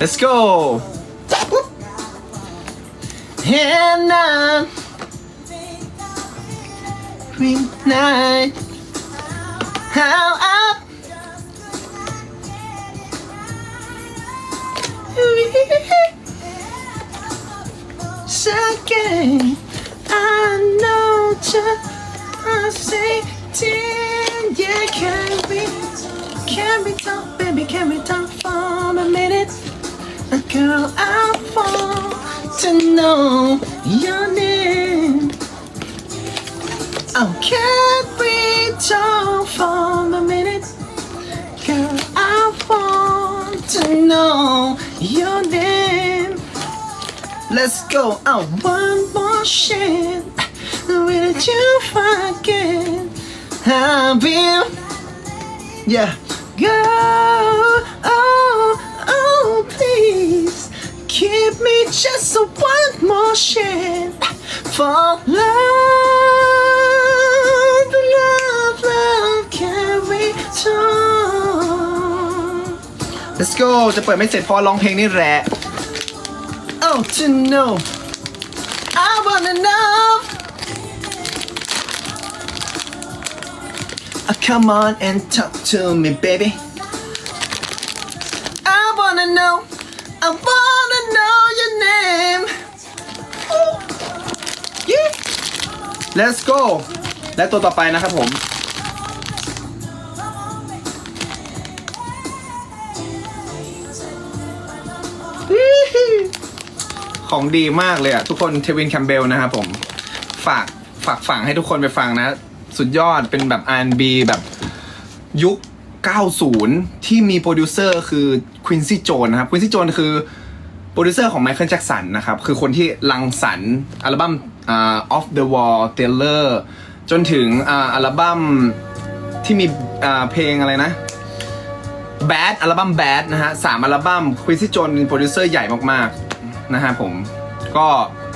let's go. And green night. How up? I know just yeah, can we, can we talk, baby, can we talk for a minute? Girl, I want to know your name. Oh, can't we talk for a minute? Girl, I want to know your name. Let's go out one more shit. Where did you forget? I've been, yeah. Go, Give me just a one more shit for love, love, love. Can we talk? Let's go จะเปิดไม่เสร็จเพราะร้องเพลงนี่แหละ Oh, to know. I wanna know. Uh, come on and talk to me, baby. Let's go. และตัวต่อไปนะครับผม ของดีมากเลยอะทุกคนเทวินแคมเบลนะครับผม ฝากฝากฝังให้ทุกคนไปฟังนะ สุดยอดเป็นแบบ R&B แบบยุค 90 ที่มีโปรดิวเซอร์คือควินซี่โจนนะครับควินซี่โจนคือโปรดิวเซอร์ของไมเคิลแจ็กสันนะครับ คือคนที่รังสรรค์อัลบั้ม อ่า Off the Wall Taylor จนถึงอ่าอัลบั้มที่มีอ่าเพลงอะไรนะ Bad อัลบั้ม Bad นะฮะสามอัลบั้มควินซี่โจนโปรดิวเซอร์ใหญ่มากๆนะฮะผมก็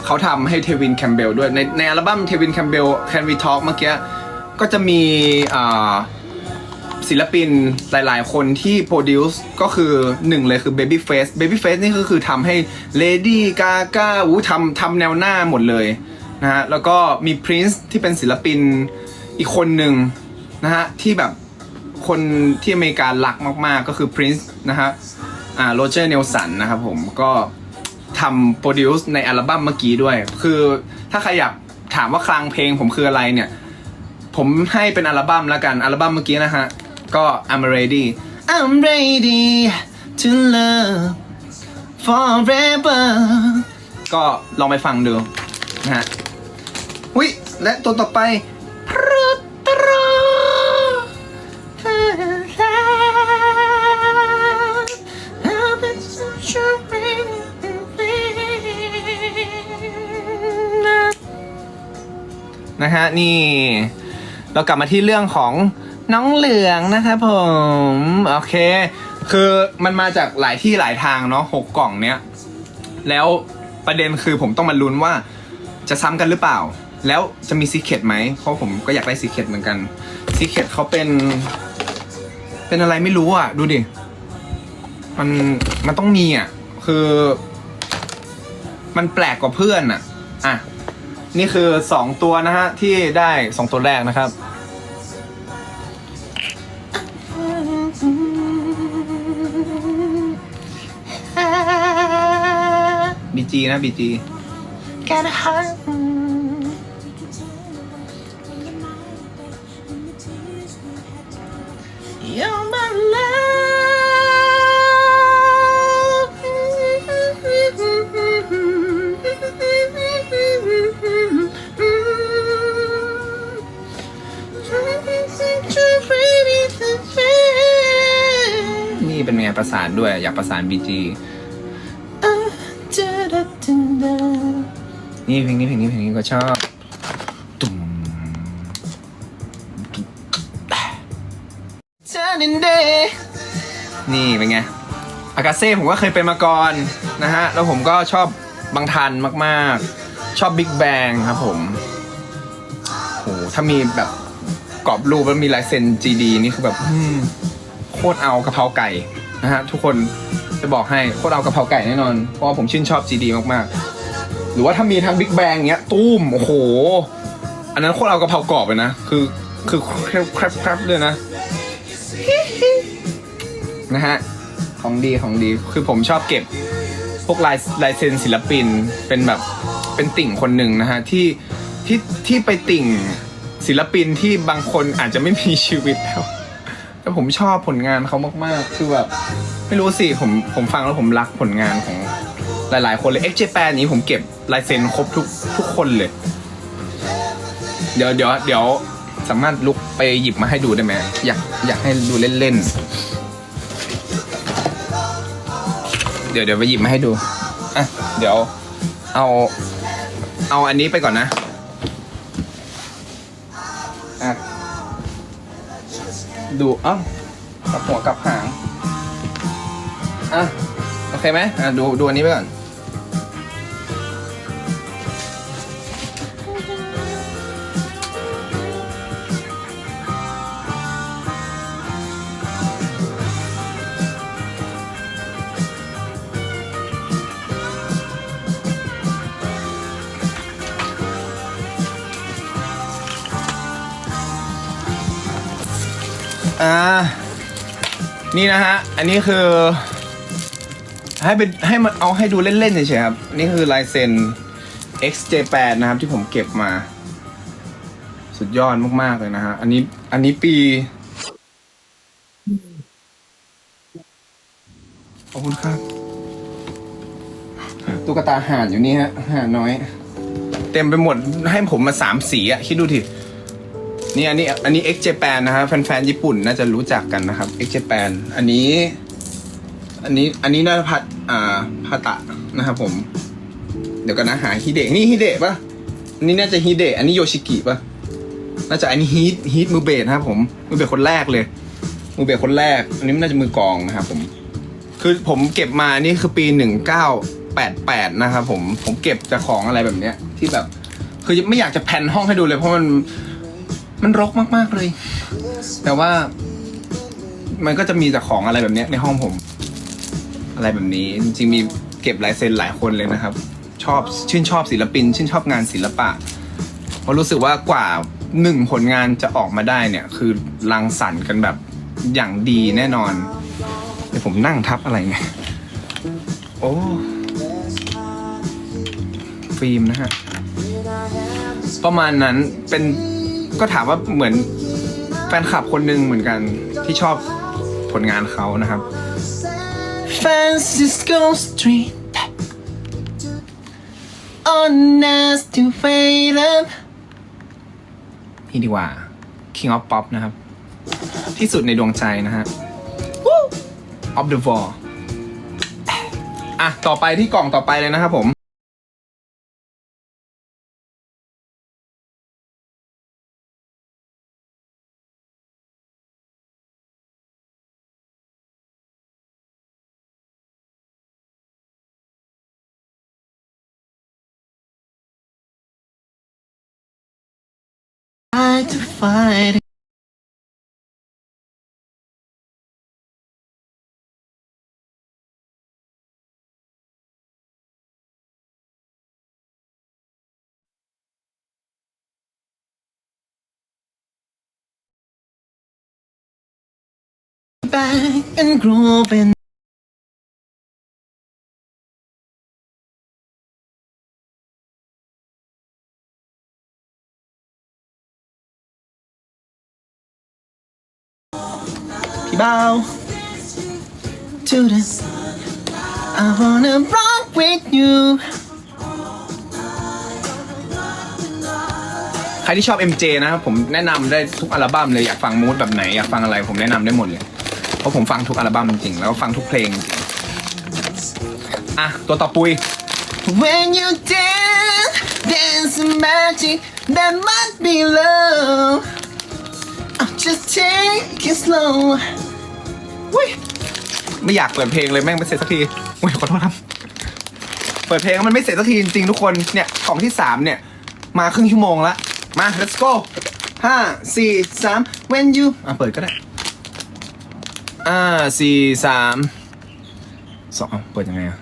เขาทำให้เทวินแคมเบลด้วยในในอัลบั้มเทวินแคมเบล Can We Talk เมื่อกี้ก็จะมีอ่าศิลปินหลาย ๆ คนที่โปรดิวซ์ก็คือหนึ่งเลยคือ Babyface Babyface นี่ก็คือทำให้ Lady Gaga อู้ทำทำแนวหน้าหมดเลย นะฮะแล้วก็มี Prince ที่เป็นศิลปินอีกคนหนึ่งนะฮะที่แบบคนที่อเมริการักมากๆก็คือ Prince นะฮะอ่าโรเจอร์เนลสันนะครับผมก็ทำโปรดิวซ์ในอัลบั้มเมื่อกี้ด้วย คือถ้าใครอยากถามว่าคลังเพลงผมคืออะไรเนี่ย ผมให้เป็นอัลบั้มแล้วกัน อัลบั้มเมื่อกี้นะฮะ ก็ I'm ready I'm ready to love forever ก็ลองไปฟังดูนะฮะ วิและตัวต่อไปพรุตรนะฮะนี่เรากลับมาที่เรื่องของน้องเหลืองนะครับผม โอเค คือมันมาจากหลายที่หลายทางเนาะหกกล่องเนี้ย แล้วประเด็นคือผมต้องมาลุ้นว่าจะซ้ำกันหรือเปล่า แล้วจะมีซีเค t ไหมเพราะผมก็อยากได้ซีเค t เหมือนกันซีเค t เขาเป็น เป็นอะไรไม่รู้อะ ดูดิ มันมันต้องมีอะ คือ มันแปลกกว่าเพื่อนอะ อะ นี่คือสองตัวนะฮะ ที่ได้สองตัวแรกนะครับบีจีนะบีจี Got a เป็นไงประสานด้วย อยากประสานบีจีนี่เพลงนี้เพลงนี้เพลงนี้ก็ชอบตุ่ม Turning day. นี่เป็นไง อากาเซ่ผมก็เคยเป็นมาก่อนนะฮะ แล้วผมก็ชอบบางทันมากๆ ชอบบิ๊กแบงครับผมโหถ้ามีแบบกรอบรูปแล้วมีลายเซ็น GD นี่คือแบบอืมโคตรเอากะเพราไก่นะฮะทุกคนจะบอกให้โคตรเอากะเพราไก่แน่นอน เพราะว่าผมชื่นชอบ GD มากๆ หรือว่าถ้ามีทางบิ๊กแบงเงี้ยตุ้มโอ้โห อันนั้นโคตรเอากะเพรากรอบเลยนะ คือคือแครบแครบแครบเลยนะนะฮะของดีของดีคือผมชอบเก็บพวกลายลายเซ็นศิลปินเป็นแบบเป็นติ่งคนหนึ่งนะฮะที่ที่ที่ไปติ่งศิลปินที่บางคนอาจจะไม่มีชีวิตแล้ว แต่ผมชอบผลงานเขามากๆ คือแบบไม่รู้สิผมผมฟังแล้วผมรักผลงานของหลาย ๆ คนเลย x j แปนนี้ผมเก็บลายเซ็นครบทุกทุกคนเลย เดี๋ยวเดี๋ยวเดี๋ยวสามารถลุกไปหยิบมาให้ดูได้ไหมอยากอยากให้ดูเล่นๆเดี๋ยวเดี๋ยวไปหยิบมาให้ดูอะเดี๋ยวเอาเอาอันนี้ไปก่อนนะ ดูเอ้ากลับหัวกลับหางอะโอเคไหมอะดูดูอันนี้ไปก่อน อ่า นี่นะฮะ อันนี้คือ ให้เป็นให้มันเอาให้ดูเล่นๆเฉยๆครับ นี่คือลายเซ็น XJ8 นะครับที่ผมเก็บมา สุดยอดมากๆเลยนะฮะ อันนี้ อันนี้ปี ขอบคุณครับ ตุ๊กตาห่านอยู่นี่ฮะห่านน้อย เต็มไปหมดให้ผมมาสามสีอะคิดดูที นี่อันนี้อันนี้ X Japan นะฮะแฟนๆญี่ปุ่นน่าจะรู้จักกันนะครับ X Japan อันนี้ อันนี้อันนี้น่าจะพัดอ่าพาตะนะครับผม เดี๋ยวกันนะหาฮิเดะนี่ฮิเดะปะอันนี้น่าจะฮิเดะอันนี้โยชิกิปะน่าจะอันนี้ฮีทฮีทมือเบสนะครับผมมือเบสคนแรกเลย มือเบสคนแรก อันนี้น่าจะมือกองนะครับผม คือผมเก็บมานี่คือปีหนึ่งเก้าแปดแปดนะครับผมผมเก็บจากของอะไรแบบเนี้ยที่แบบ คือไม่อยากจะแพนห้องให้ดูเลยเพราะมัน มันรกมากๆเลย แต่ว่า มันก็จะมีแต่ของอะไรแบบเนี้ยในห้องผม อะไรแบบนี้ จริงๆมีเก็บลายเซ็นหลายคนเลยนะครับ ชอบชื่นชอบศิลปิน ชื่นชอบงานศิลปะเพราะรู้สึกว่ากว่าหนึ่งผลงานจะออกมาได้เนี่ย คือรังสรรค์กันแบบอย่างดีแน่นอนเดี๋ยวผมนั่งทับอะไรเนี่ยโอ้ฟิล์มนะฮะประมาณนั้นเป็น ก็ถามว่าเหมือนแฟนคลับคนหนึ่งเหมือนกันที่ชอบผลงานเขานะครับ Francisco Street On us to fade up นี่ดีกว่า King of Pop นะครับ ที่สุดในดวงใจนะฮะ of the Wall อะ ต่อไปที่กล่องต่อไปเลยนะครับผม Back and grooving. bow to the I wanna rock with you ใครที่ชอบ MJ นะครับผมแนะนำได้ทุกอัลบั้มเลยอยากฟังมูดแบบไหน อยากฟังอะไรผมแนะนำได้หมดเลย เพราะผมฟังทุกอัลบั้มจริงๆแล้วก็ฟังทุกเพลงจริงๆอะ ตัวต่อปุย When you dance dance magic that might be love I'll just take it slow อุ้ยไม่อยากเปิดเพลงเลยแม่งไม่เสร็จสักทีอุ้ยขอโทษครับเปิดเพลงแล้วมันไม่เสร็จสักทีจริงๆทุกคนเนี่ยกล่องที่สามเนี่ย มาครึ่งชั่วโมงละมา let's go ห้าสี่สาม When you อะเปิดก็ได้ อ่าสี่สามสองเปิดยังไงอะ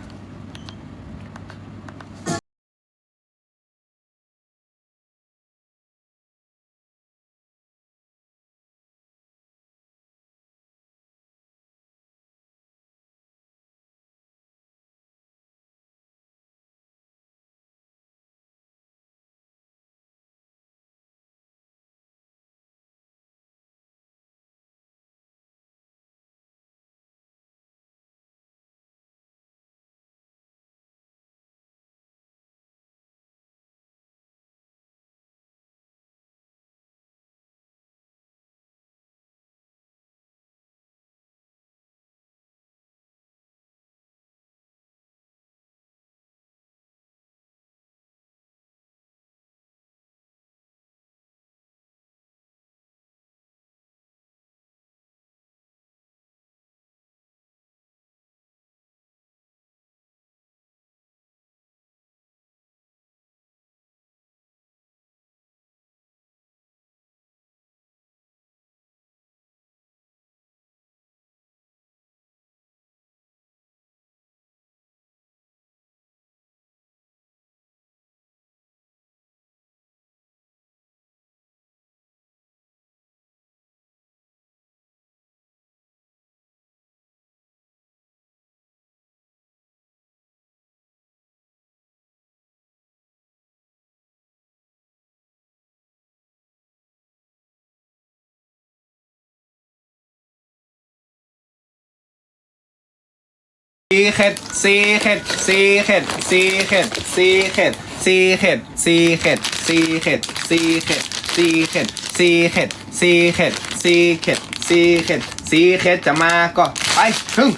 ซีเข็ดซีเข็ดซีเข็ดซีเข็ดซีเข็ดซีเข็ดซีเข็ดซีเข็ดซีเข็ดซีเข็ดซีเข็ดซีเข็ดซีเข็ดซีเข็ดซีเข็ดจะมาก็ไปพึ่ง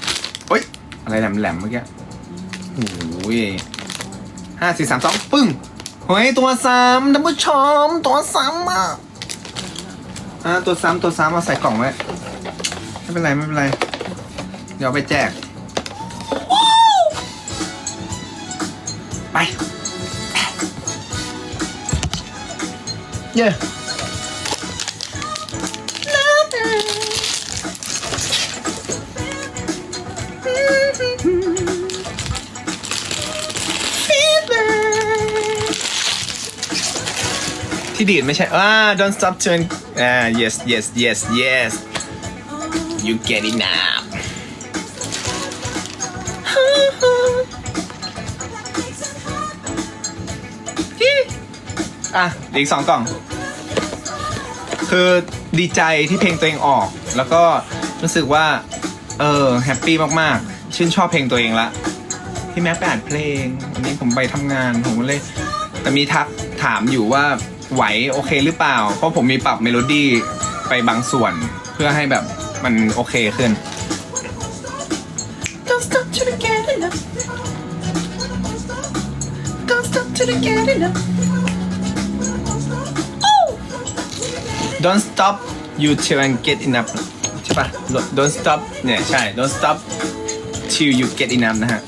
เฮ้ยอะไรแหลมแหลมเมื่อกี้โอ้ยห้าสี่สามสองปึ้งเฮ้ยตัวซ้ำท่านผู้ชมตัวซ้ำอะอ่าตัวซ้ำตัวซ้ำเอาใส่กล่องไว้ไม่เป็นไรไม่เป็นไรเดี๋ยวไปแจก เย้ที่ดีดไม่ใช่อ่า don't stop to อ่า yes yes yes yes you get it now อะเหลืออีกสองกล่อง คือดีใจที่เพลงตัวเองออก แล้วก็รู้สึกว่า เออแฮปปี้มากๆ ชื่นชอบเพลงตัวเองละที่แม็กไปอ่านเพลงวันนี้ผมไปทำงานผมก็เลย แต่มีทักถามอยู่ว่าไหวโอเคหรือเปล่า เพราะผมมีปรับเมโลดี้ไปบางส่วน เพื่อให้แบบมันโอเคขึ้น Don't stop till you get enough. Don't stop till you get enough. Don't stop you till and get enough ใช่ปะ don't stop เนี่ยใช่ don't stop till you get enough นะฮะ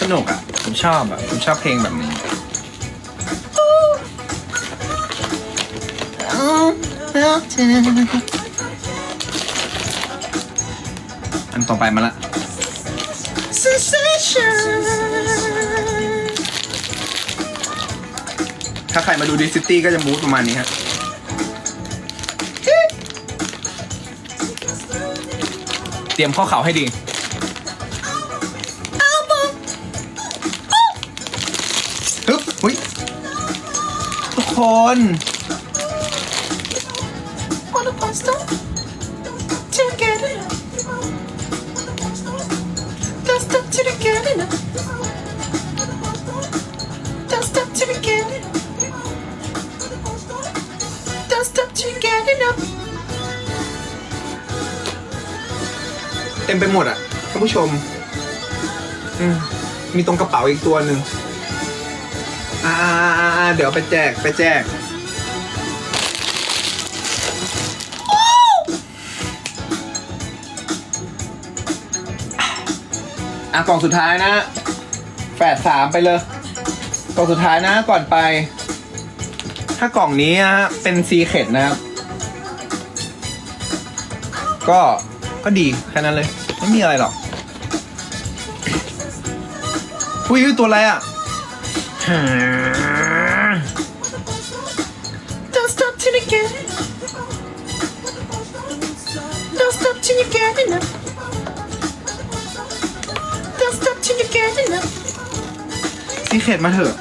สนุกอะ ผมชอบอะ ผมชอบเพลงแบบนี้ อันต่อไปมาละ ถ้าใครมาดูดิซิตี้ก็จะมูดประมาณนี้ฮะเตรียมข้อเข่าให้ดีฮึบหุยทุกคน Wanna don't beginning. Don't stop to begin. Don't stop to begin. เต็มไปหมดอะท่านผู้ชมมีตรงกระเป๋าอีกตัวหนึ่งอ่าเดี๋ยวไปแจกไปแจก อะกล่องสุดท้ายนะแฝดสามไปเลย กล่องสุดท้ายนะก่อนไป ถ้ากล่องนี้นะฮะเป็นซีเคดนะครับ ก็ก็ดีแค่นั้นเลย ไม่มีอะไรหรอกอุ้ยอุ้ยตัวอะไรอะ Don't stop till you get it Don't stop till you get enough stop till you get enough ซีเคดมาเถอะ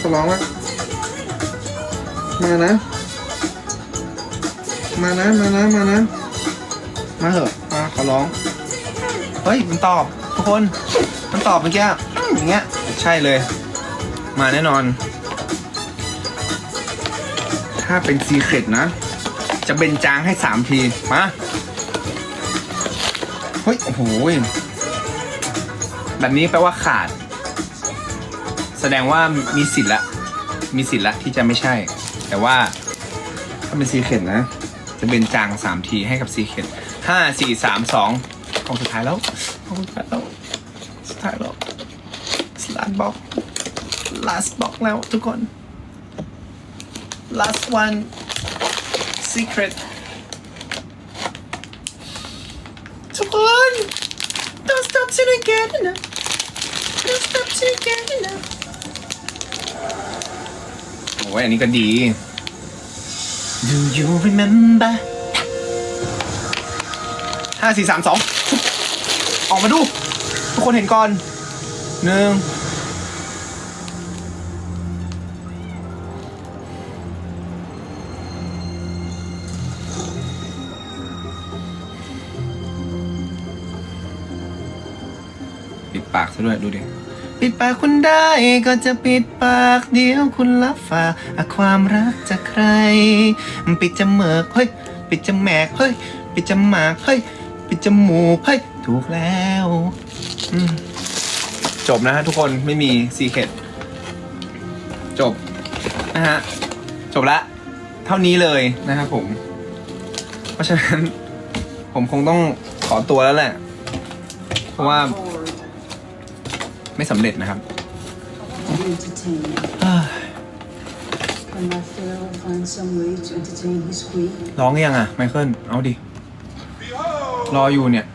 ขอร้องละมานะ มานะ มานะ มานะ มาเถอะมาขอร้อง เฮ้ย มันตอบ ทุกคน มันตอบเมื่อกี้อย่างเงี้ย ใช่เลย มาแน่นอน ถ้าเป็นซีเคดนะ จะเบนจางให้สามที มา เฮ้ย โอ้โห แบบนี้แปลว่าขาด แสดงว่ามีสิทธิ์ละ มีสิทธิ์ละที่จะไม่ใช่ แต่ว่าถ้าเป็นซีเคดนะ จะเป็นจางสามทีให้กับซีเคดห้าสี่สามสองของสุดท้ายแล้วของสุดท้ายแล้วสุดท้ายแล้ว last box last box แล้วทุกคน last one secret ทุกคน Don't stop till you get enough Don't stop till you get enough โอ้ยอันนี้ก็ดี Do you remember ห้าสี่สามสองออกมาดู ทุกคนเห็นก่อนหนึ่งปิดปากซะด้วยดูดิ ปิดปากคุณได้ก็จะปิดปากเดียวคุณรับฝากอะความรักจากใคร ปิดจมูกเฮ้ยปิดจแมกเฮ้ยปิดจมากเฮ้ยปิดจมูกเฮ้ยถูกแล้วอืมจบนะฮะทุกคนไม่มีซีเคดจบนะฮะจบละ เท่านี้เลยนะครับผม เพราะฉะนั้น ผมคงต้องขอตัวแล้วแหละ เพราะว่า ไม่สำเร็จนะครับ entertain. Can Raphael find some way to entertain his queen? ร้องยังอะ ไมเคิล เอาดิ รออยู่เนี่ย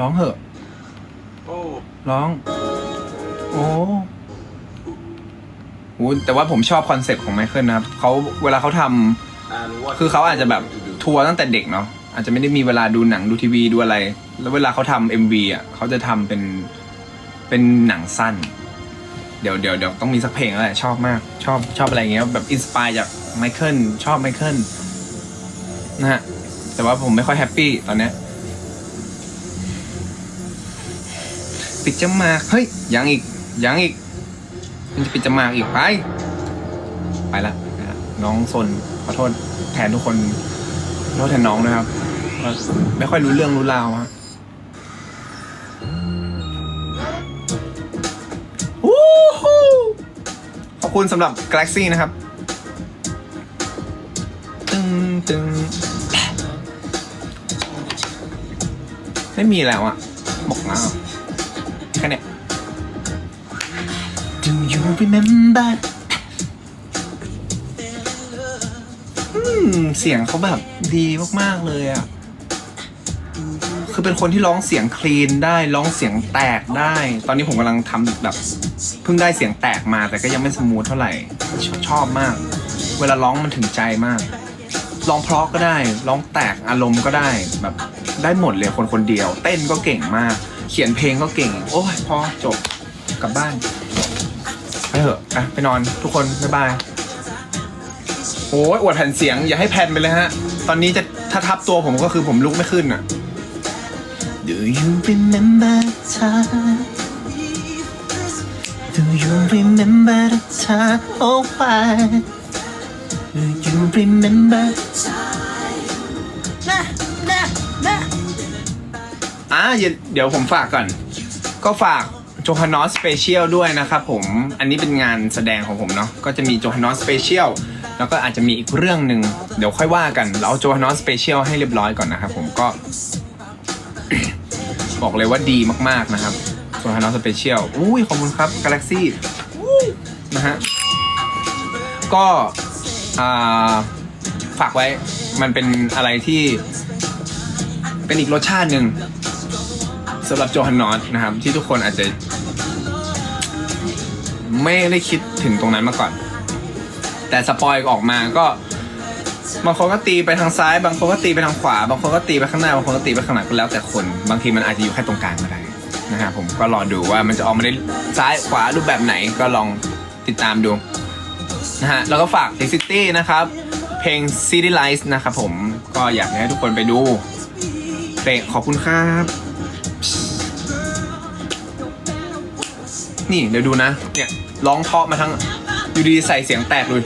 ร้องเหอะ ร้อง โอ้โหแต่ว่าผมชอบคอนเซ็ปต์ของไมเคิลนะครับ เขาเวลาเขาทำคือเขาอาจจะแบบทัวร์ตั้งแต่เด็กเนาะ อาจจะไม่ได้มีเวลาดูหนังดูทีวีดูอะไร แล้วเวลาเขาทำเอ็มวีอะเขาจะทำเป็นเป็นหนังสั้น เดี๋ยวเดี๋ยวเดี๋ยวต้องมีสักเพลงแล้วแหละชอบมาก ชอบชอบอะไรเงี้ยแบบอินสปายจากไมเคิลชอบไมเคิลนะฮะแต่ว่าผมไม่ค่อยแฮปปี้ตอนเนี้ยปิดจมาก เฮ้ย ยังอีก ยังอีก มันจะปิดจมากอีกไป ไปละน้องซนขอโทษแทนทุกคนขอโทษแทนน้องนะครับ ไม่ค่อยรู้เรื่องรู้ราวฮะ อบคุณสำหรับ Galaxy นะครับตึงตึงไม่มีแล้วอะบอกแล้วแค่เนี้ย Do you remember อืมเสียงเขาแบบดีมาก ๆ เลยอะ คือเป็นคนที่ร้องเสียงคลีนได้ร้องเสียงแตกได้ ตอนนี้ผมกำลังทำแบบเพิ่งได้เสียงแตกมาแต่ก็ยังไม่สมูทเท่าไหร่ชชอบมาก เวลาร้องมันถึงใจมากร้องเพราะก็ได้ร้องแตกอารมณ์ก็ได้แบบได้หมดเลยคนคนเดียว เต้นก็เก่งมาก เขียนเพลงก็เก่ง โอ้ยพอจบกลับบ้านไปเถอะอะไปนอนทุกคนบ๊ายบายโอ้ยอวดแผ่นเสียงอย่าให้แผ่นไปเลยฮะ ตอนนี้จะ ถ้าทับตัวผมก็คือผมลุกไม่ขึ้นอะ Do you remember the time Do you remember the time oh why Do you remember นะนะนะอะเดี๋ยวผมฝากก่อน ก็ฝาก โจฮานอสสเปเชียลด้วยนะครับผม อันนี้เป็นงานแสดงของผมเนาะ ก็จะมีโจฮานอสสเปเชียล แล้วก็อาจจะมีอีกเรื่องหนึ่ง เดี๋ยวค่อยว่ากันเราโจฮานอสสเปเชียลให้เรียบร้อยก่อนนะครับผมก็ บอกเลยว่าดีมากๆนะครับโจฮานอสเปเชียล อุ้ยขอบคุณครับกาแล็กซี่นะฮะ ก็ฝากไว้ มันเป็นอะไรที่ เป็นอีกรสชาติหนึ่งสำหรับโจฮันนอสนะครับ ที่ทุกคนอาจจะ ไม่ได้คิดถึงตรงนั้นมาก่อน แต่สปอยออกมาก็ บางคนก็ตีไปทางซ้าย บางคนก็ตีไปทางขวา บางคนก็ตีไปข้างหน้า บางคนก็ตีไปข้างหลังก็แล้วแต่คน บางทีมันอาจจะอยู่แค่ตรงกลางก็ได้นะครับผมก็รอดูว่ามันจะออกมาในซ้ายขวารูปแบบไหนก็ลองติดตามดูนะฮะแล้วก็ฝาก The City นะครับ เพลง City Lights นะครับผมก็อยากให้ทุกคนไปดูเพลงขอบคุณครับ นี่เดี๋ยวดูนะ เนี่ยร้องเพาะมาทั้งอยู่ดีใส่เสียงแตกเลย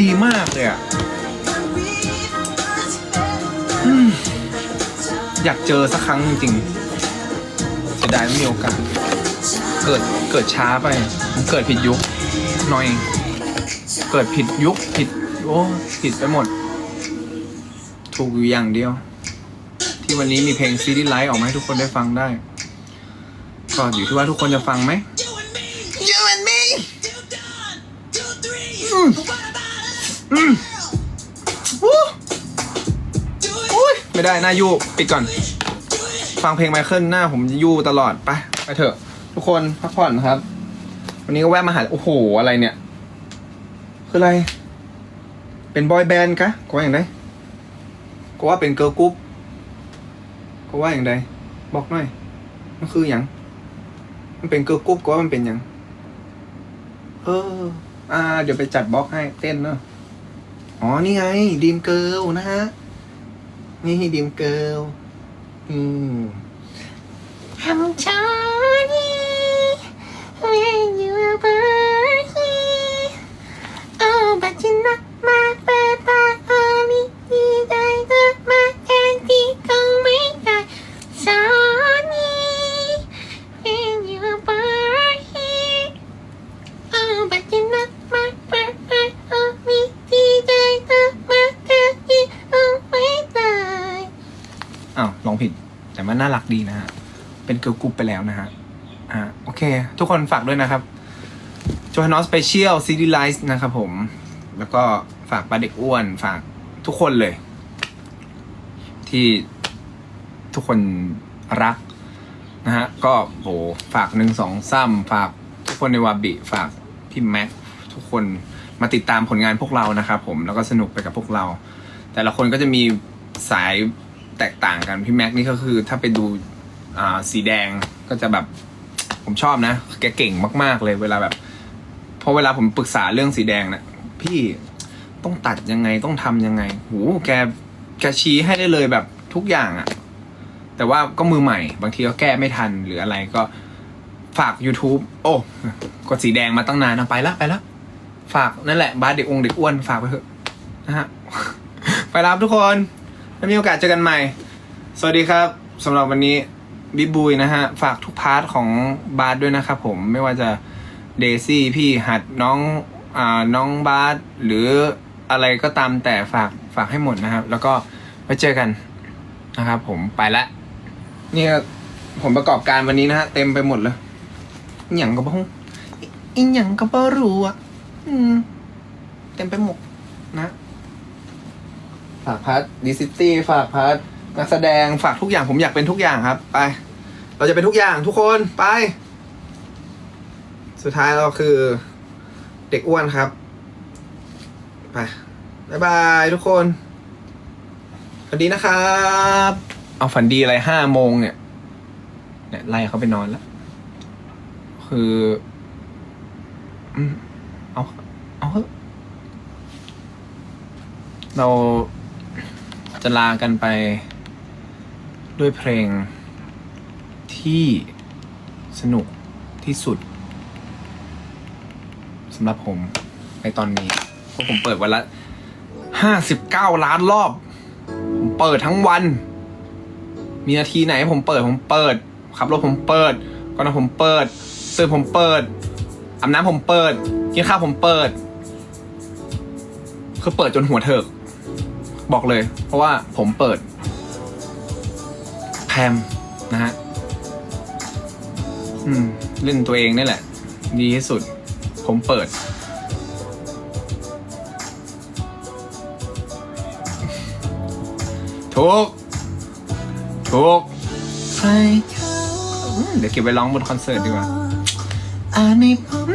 ดีมากเลยอะอืมอยากเจอสักครั้งจริงๆจะได้ไม่มีโอกาส เกิดเกิดช้าไป เกิดผิดยุคหน่อย เกิดผิดยุคผิด โอ้ ผิดไปหมด ถูกอยู่อย่างเดียว ที่วันนี้มีเพลง City Light ออกมาให้ทุกคนได้ฟังได้ ก็อยู่ที่ว่าทุกคนจะฟังไหม You and me วู้อุ้ยไม่ได้หน้ายู่ปิดก่อน ฟังเพลงไมเคิลหน้าผมยู่ตลอดไปไปเถอะ ทุกคนพักผ่อนครับ วันนี้ก็แวะมาหาโอ้โห อะไรเนี่ย คืออะไร เป็นบอยแบนด์กะก็ว่าอย่างไร ก็ว่าเป็นเกิร์ลกรุ๊ปก็ว่าอย่างไรบอกหน่อย มันคืออย่างมันเป็นเกิร์ลกรุ๊ปก็ว่ามันเป็นอย่างเออ อ่า เดี๋ยวไปจัดบล็อกให้เต้นเนอะอ๋อ นี่ไงดีมเกิลนะฮะ นี่ดีมเกิลอืม I'm Johnny when you were เกิร์ลกรุ๊ปไปแล้วนะฮะ อ่าโอเค ทุกคนฝากด้วยนะครับ j o h a n n o s Special City Lights นะครับผม แล้วก็ฝากปลาเด็กอ้วนฝากทุกคนเลย ที่ทุกคนรักนะฮะ ก็โหฝากหนึ่งสองซ้ำฝากทุกคนในวาบิ ฝากพี่แม็กทุกคนมาติดตามผลงานพวกเรานะครับผมแล้วก็สนุกไปกับพวกเรา แต่ละคนก็จะมีสายแตกต่างกันพี่แม็กนี่ก็คือถ้าไปดู อ่าสีแดงก็จะแบบผมชอบนะ แกเก่งมาก ๆ เลยเวลาแบบพราะเวลาผมปรึกษาเรื่องสีแดงนะพี่ต้องตัดยังไงต้องทำยังไงโหแกแกชี้ให้ได้เลยแบบทุกอย่างอะแต่ว่าก็มือใหม่ บางทีก็แก้ไม่ทันหรืออะไรก็ฝาก YouTube โอ้กดสีแดงมาตั้งนานไปละไปละฝากนั่นแหละบ้านเด็กองเด็กอ้วนฝากไปเถอะนะฮะไปรับทุกคนแล้วมีโอกาสเจอกันใหม่ สวัสดีครับสำหรับวันนี้ บิ๊บุยนะฮะ ฝากทุกพาร์ทของบาสด้วยนะครับผมไม่ว่าจะเดซี่พี่หัดน้องอ่าน้องบาสหรืออะไรก็ตามแต่ฝากฝากให้หมดนะครับ แล้วก็ไว้เจอกันนะครับผมไปละเนี่ยผมประกอบการวันนี้นะฮะเต็มไปหมดเลยอหย่างก็บ้งอีหยังก็บ่รู้อะอืมเต็มไปหมดนะ ฝากพัทดิซิตี้ฝากพัท นักแสดงฝากทุกอย่างผมอยากเป็นทุกอย่างครับ ไป เราจะเป็นทุกอย่างทุกคนไป สุดท้ายเราคือเด็กอ้วนครับ ไปบายบายทุกคนฝันดีนะครับ เอาฝันดีอะไรห้าโมงเนี่ยเนี่ยไล่เขาไปนอนแล้ว คืออืมเอาเอาเถอะเราจะลากันไป ด้วยเพลงที่สนุกที่สุดสำหรับผมในตอนนี้เพราะผมเปิดวันละห้าสิบเก้าล้านรอบ ผมเปิดทั้งวัน มีนาทีไหนผมเปิดผมเปิดขับรถผมเปิดก่อนนอนผมเปิดตื่นผมเปิดอาบน้ำผมเปิดกินข้าวผมเปิด คือเปิดจนหัวเถิกบอกเลย เพราะว่าผมเปิด มนะฮะอืมเล่นตัวเองนี่แหละ ดีที่สุด ผมเปิด ถูก ถูกใครเดี๋ยวเก็บไปร้องบนคอนเสิร์ตดีกว่าอาจไม่พบ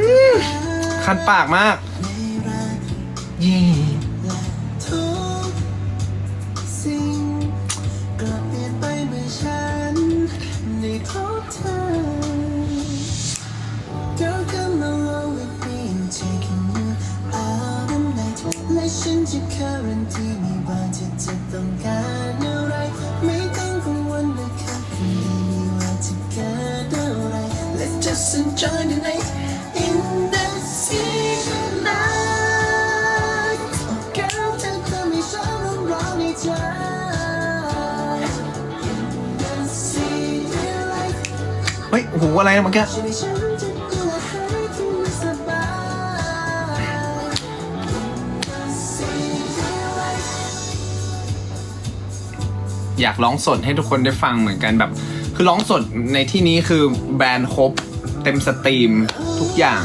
คันปากมากยี่ enjoy the night in the city light Oh girl เธอทำให้ฉันร้อนร้อนในใจ In the city light เฮ้ยโอ้โหอะไรนะเมื่อกี้ชีวิตฉันจะดูแลให้คุณสบาย City light อยากร้องสดให้ทุกคนได้ฟังเหมือนกันแบบ คือร้องสดในที่นี้คือแบรนด์ครบ เต็มสตรีมทุกอย่าง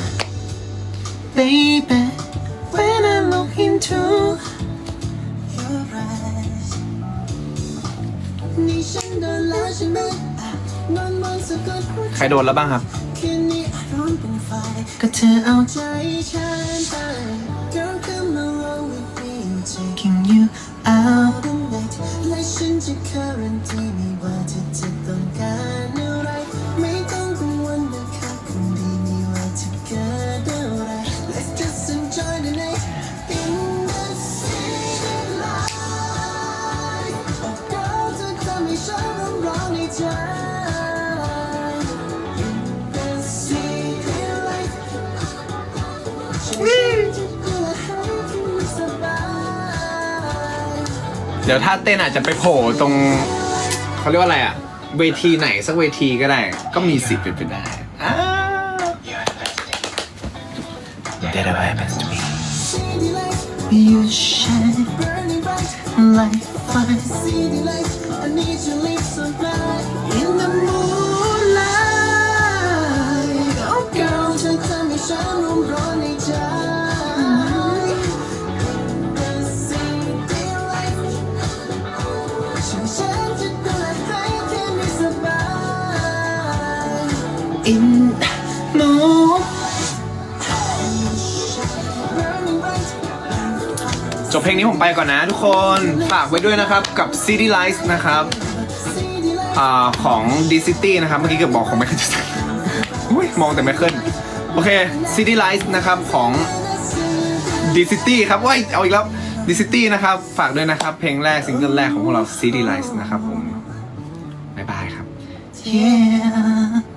Baby, when I look into your eyes นี่ฉันโดนแล้วใช่ไหมนอนมองสะกดหัวใจ ใครโดนแล้วบ้างครับ คืนนี้อารมณ์เป็นไฟก็เธอเอาใจฉันไป Girl come along with me I'm taking you out ดี๋ยวถ้าเต้นอาจจะไปโผล่ตรงเขาเรียกว่าอะไรอะเวทีไหนสักเวทีก็ได้ ก็มีสิทธิ์เป็นไปได้อ่า That ever happens to me City light You shine burning bright like fire ลงนี้ผมไปก่อนนะทุกคน ฝากไว้ด้วยนะครับกับ City Lights นะครับอของ D City นะครับ เมื่อกี้เกือบบอกของไมเคิลแจ็คสันอุ้ยมองแต่ไมเคิลโอเค City Lights นะครับของ D City ครับว้ยเอาอีกแล้ว D City นะครับ ฝากด้วยนะครับ เพลงแรกซิงเกิลแรกของพวกเรา City Lights นะครับผม บ๊ายบายครับ Yeah